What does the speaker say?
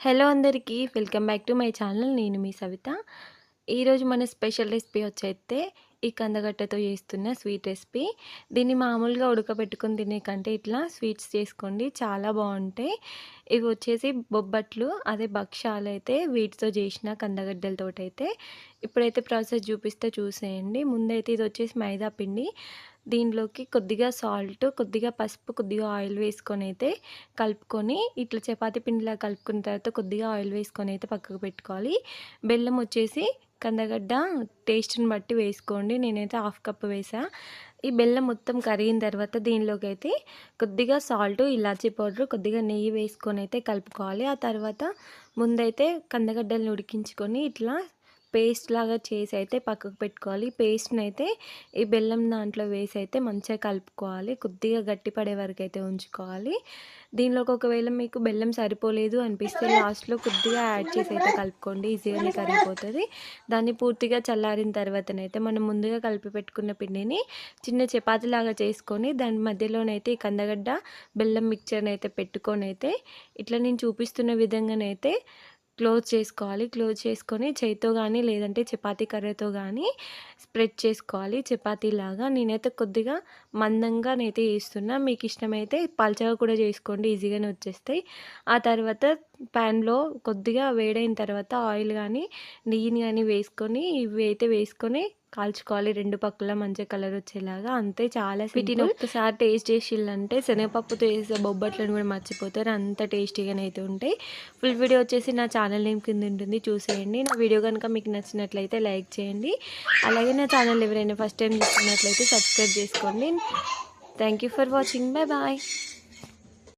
Hello అందరికీ welcome back to my channel. నేను మీ సవిత. ఈరోజు మన స్పెషల్ రెసిపీ వచ్చైతే ఈ కందగడ్డతో చేస్తున్న స్వీట్ రెసిపీ. దీన్ని మామూలుగా ఉడకబెట్టుకుని తినే కంటే ఇట్లా స్వీట్స్ చేసుకోండి చాలా బాగుంటాయి. ఇవి వచ్చేసి బొబ్బట్లు అదే భక్ష్యాలు అయితే వీటితో చేసిన కందగడ్డలతో అయితే ఇప్పుడైతే ప్రాసెస్ చూపిస్తే చూసేయండి. ముందైతే ఇది వచ్చేసి మైదా పిండి. దీనిలోకి కొద్దిగా సాల్ట్ కొద్దిగా పసుపు కొద్దిగా ఆయిల్ వేసుకొని అయితే కలుపుకొని ఇట్లా చపాతీ పిండిలా కలుపుకున్న తర్వాత కొద్దిగా ఆయిల్ వేసుకొని అయితే పక్కకు పెట్టుకోవాలి. బెల్లం వచ్చేసి కందగడ్డ టేస్ట్ని బట్టి వేసుకోండి. నేనైతే హాఫ్ కప్ వేసా. ఈ బెల్లం మొత్తం కరిగిన తర్వాత దీనిలోకి అయితే కొద్దిగా సాల్ట్ ఇలాచీ పౌడర్ కొద్దిగా నెయ్యి వేసుకొని అయితే కలుపుకోవాలి. ఆ తర్వాత ముందైతే కందగడ్డల్ని ఉడికించుకొని ఇట్లా పేస్ట్ లాగా చేసి అయితే పక్కకు పెట్టుకోవాలి. పేస్ట్ని అయితే ఈ బెల్లం దాంట్లో వేసి అయితే మంచిగా కలుపుకోవాలి. కొద్దిగా గట్టిపడే వరకు అయితే ఉంచుకోవాలి. దీనిలోకి ఒకవేళ మీకు బెల్లం సరిపోలేదు అనిపిస్తే లాస్ట్లో కొద్దిగా యాడ్ చేసి అయితే కలుపుకోండి. ఈజీగానే కరిగిపోతుంది దాన్ని పూర్తిగా చల్లారిన తర్వాతనైతే మనం ముందుగా కలిపి పెట్టుకున్న పిండిని చిన్న చపాతీలాగా చేసుకొని దాని మధ్యలోనైతే ఈ కందగడ్డ బెల్లం మిక్చర్ని అయితే పెట్టుకొని అయితే ఇట్లా నేను చూపిస్తున్న విధంగానైతే క్లోజ్ చేసుకోవాలి. క్లోజ్ చేసుకొని చేయితో కానీ లేదంటే చపాతీ కర్రతో కానీ స్ప్రెడ్ చేసుకోవాలి. చపాతీలాగా నేనైతే కొద్దిగా మందంగా నైతే చేస్తున్నా. మీకు ఇష్టమైతే పల్చగా కూడా చేసుకోండి. ఈజీగానే వచ్చేస్తాయి. ఆ తర్వాత ప్యాన్లో కొద్దిగా వేడైన తర్వాత ఆయిల్ కానీ నెయ్యిని కానీ వేసుకొని ఇవి అయితే వేసుకొని కాల్చుకోవాలి. రెండు పక్కల మంచిగా కలర్ వచ్చేలాగా. అంతే చాలా వీటిని ఒక్కసారి టేస్ట్ చేసిల్లంటే శనగపప్పుతో వేసే బొబ్బట్లను కూడా మర్చిపోతారు. అంత టేస్టీగానే అయితే ఉంటాయి. ఫుల్ వీడియో వచ్చేసి నా ఛానల్ నేమ్ కింద ఉంటుంది. చూసేయండి. నా వీడియో కనుక మీకు నచ్చినట్లయితే లైక్ చేయండి. అలాగే నా ఛానల్ ఎవరైనా ఫస్ట్ టైం చూస్తున్నట్లయితే సబ్స్క్రైబ్ చేసుకోండి. Thank you for watching. Bye bye.